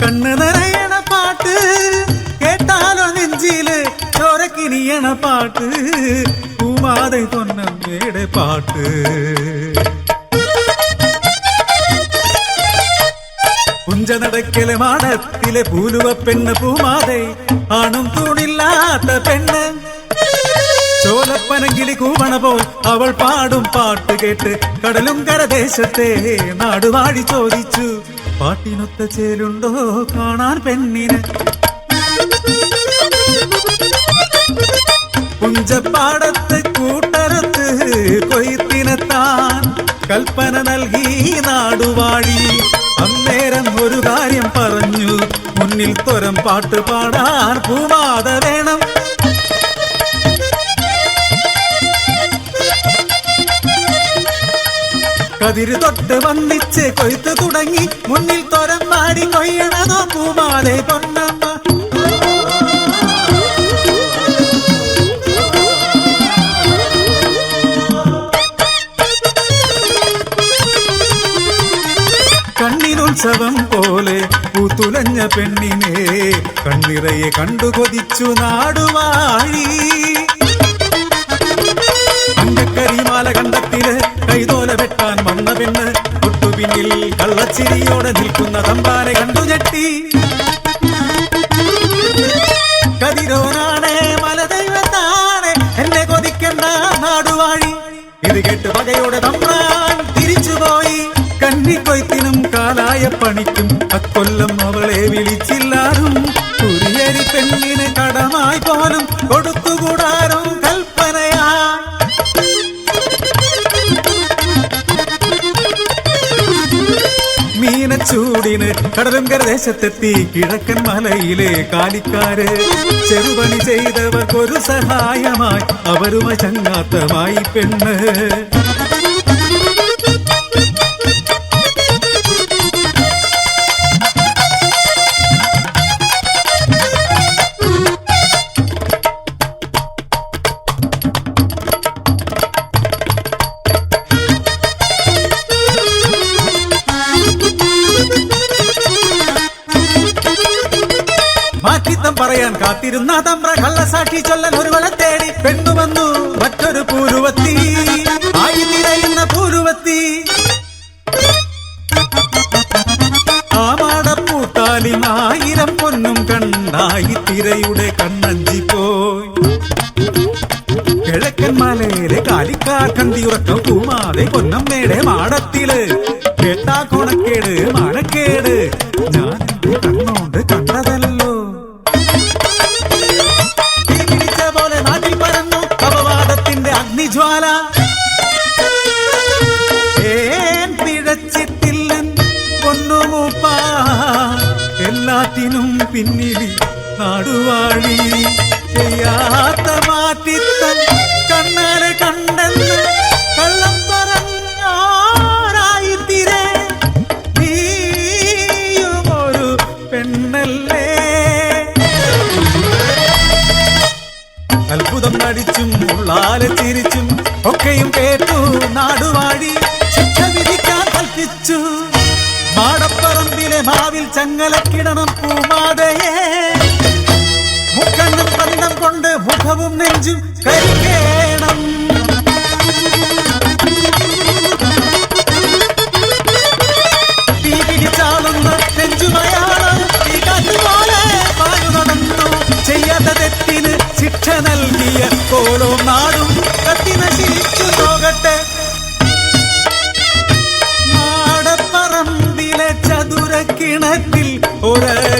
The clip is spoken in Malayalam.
കണ്ണു നിറയണ പാട്ട് കേട്ടാലോ നെഞ്ചിൽ ചോരക്കിനിയണ പാട്ട് പൂമാതെ തൊന്നമ്മയുടെ പാട്ട്. കുഞ്ചനടക്കലെ മാടത്തിലെ പൂലുവ പെണ്ണ് പൂമാതെ ആണും തൂണില്ലാത്ത പെണ്ണ് ചോലപ്പനങ്കിളി കൂവണ പോൽ അവൾ പാടും പാട്ട് കേട്ട് കടലും കരദേശത്തെ നാടുവാഴി ചോദിച്ചു പാട്ടിനൊത്ത ചേലുണ്ടോ കാണാൻ പെണ്ണിന്? പുഞ്ചപ്പാടത്ത് കൂട്ടരത്ത് കൊയ്ത്തിനെത്താൻ കൽപ്പന നൽകി നാടുവാഴി. അന്നേരം ഒരു കാര്യം പറഞ്ഞു മുന്നിൽ ത്വരം പാട്ട് പാടാൻ പൂമാത വേണം. കതിര് തൊട്ട് വന്നിച്ച് കൊയ്ത്ത് തുടങ്ങി. മുന്നിൽ തൊരം മാടി കൊയ്യണതോ പൂമാതെ പൊന്നമ്മ. കണ്ണിനുത്സവം പോലെ പൂത്തുലഞ്ഞ പെണ്ണിനെ കണ്ണിറയെ കണ്ടു കൊതിച്ചു നാടുവാഴി. അങ്കക്കരിമാല കണ്ടത്തിൽ വന്ന പെണ്ണ് തൊട്ടുപിന്നിൽ കള്ളച്ചിരിയോടെ നിൽക്കുന്ന തമ്പാനെ കണ്ടു ഞെട്ടി. കതിരോനാണേ മലദൈവത്താണേ എന്നെ കൊതിക്കണ്ട നാടുവാഴി. ഇത് കേട്ട് പകയോടെ തമ്പ്രാൻ തിരിച്ചുപോയി. കന്നിക്കൊയ്ത്തിനും കാലായ പണിക്കും അക്കൊല്ലം അവളെ വിളിച്ചില്ലാരും മീനച്ചൂടിന് കടലും കരദേശത്തെത്തി കിഴക്കൻ മലയിലെ കാലിക്കാര്. ചെറുപണി ചെയ്തവർക്കൊരു സഹായമായി അവരുമായി ചങ്ങാത്തമായി പെണ്ണ്. തമ്പ്ര കള്ളസാക്ഷി ചൊല്ലൻ ഒരുവളെ തേടി പെണ്ണു വന്നു മറ്റൊരു പൂരുവത്തി. ആയി നിറയുന്ന പൂരുവത്തി. ആമാടപ്പൂത്താലി ആയിരം പൊന്നും കണ്ടായി തിരയുടെ കണ്ണഞ്ചി പോയി. കിഴക്കൻ മലയിലെ കാലിക്കാർ കന്തിയുറക്കം കൂമാതെ പൊന്നമ്മയുടെ മാടത്തിൽ. കേട്ടാ കൊണക്കേട് മാനക്കേട് കണ്ണാലെ കണ്ടെന്ന് കള്ളം പറഞ്ഞാരായിത്തിരേ. നീയും ഒരു പെണ്ണല്ലേ. അത്ഭുതം നടിച്ചും ഉള്ളാലെ ചിരിച്ചും ഒക്കെയും കേട്ടു നാടുവാടി ശിക്ഷ വിധിക്കാൻ കൽപ്പിച്ചു. മാടപ്പറമ്പിലെ മാവിൽ ചങ്ങലക്കിടണം പൂമാതയെ. മുക്കണ്ണും പന്നം കൊണ്ട് മുഖവും നെഞ്ചും ശിക്ഷ നൽകിയ കോലോ നാടും കത്തി നശിച്ചു പോകട്ടെ. മാടപ്പറമ്പിലെ ചതുരക്കിണറ്റിൽ ഒരഗ്നിഗോ